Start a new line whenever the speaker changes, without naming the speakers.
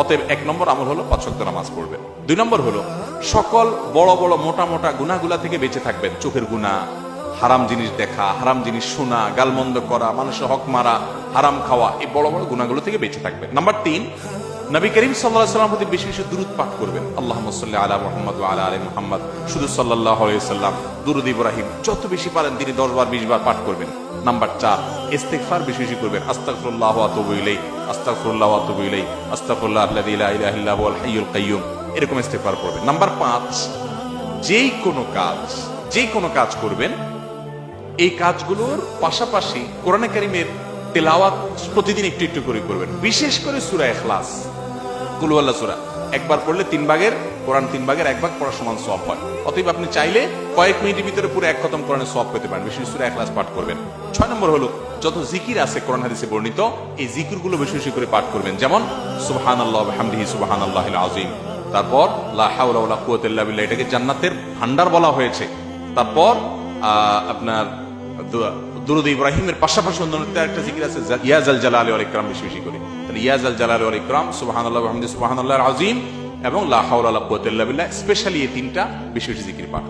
অতএব এক নম্বর আমল হলো পাঁচ ওয়াক্ত নামাজ পড়বে। দুই নম্বর হলো, সকল বড় বড় মোটা মোটা গুনাগুলা থেকে বেঁচে থাকবেন। চোখের গুণা, হারাম জিনিস দেখা, হারাম জিনিস শোনা, গালমন্দ করা, মানুষের হক মারা, হারাম খাওয়া, এই বড় বড় গুণাগুলো থেকে বেঁচে থাকবেন। নাম্বার তিন, নবী করিম সাল্লাহ সাল্লাম প্রতি বেশি বেশি দূরত পাঠ করবেন। আল্লাহ সাল্লাহ আলা মোহাম্মদ আলা আলী মোহাম্মদ। শুধু সাল্লাহ সাল্লাম দুরুদ ইব্রাহিম, যত বেশি পারেন তিনি দশ বার, বিশ বার পাঠ করবেন। নাম্বার চার, ইস্তেগফার বেশি বেশি করবেন। আস্তাকুল্লাহ ওয়া এরকম ইস্তেফার করবেন নাম্বার পাঁচ, যেই কোনো কাজ, যেই কোনো কাজ করবেন, এই কাজগুলোর পাশাপাশি কোরআনে কারিমের তেলাওয়াত প্রতিদিন একটু একটু করে করবেন। বিশেষ করে সুরা ইখলাস। কুলওয়াল্লা সূরা। একবার পড়লে তিন ভাগের কোরআন, তিন ভাগের এক ভাগ পড়ার সমান সওয়াব হয়। অতএব আপনি চাইলে কয়েক মিনিটের ভিতরে পুরো এক খতম কোরআনের সওয়াব পেতে পারেন। বিশেষ সূরা ইখলাস পাঠ করবেন। ছয় নম্বর হলো, যত জিকির আছে কোরআন হাদিসে বর্ণিত, এই জিকিরগুলো বেশি বেশি করে পাঠ করবেন। যেমন, সুবহানাল্লাহ ওয়া বিহামদিহি আল্লাহ আজিম তারপর, লা হাওলা ওয়ালা বিল্লাহ। এটাকে জান্নাতের ভান্ডার বলা হয়েছে। তারপর আপনার দুরুদ ইব্রাহিমের পাশাপাশি অন্য একটা জিকির আছে ইয়াজ আল জালাল ওয়াল ইকরাম বেশি বেশি করে। তাহলে ইয়াজাল জালালি ওয়াল ইকরাম সুবহানাল্লাহ ওয়া সুবাহান আল্লাহ আজিম এবং লাহাউল আল্লাহ বিল্লাহ, স্পেশালি এই তিনটা বেশি বেশি জিকির পাঠ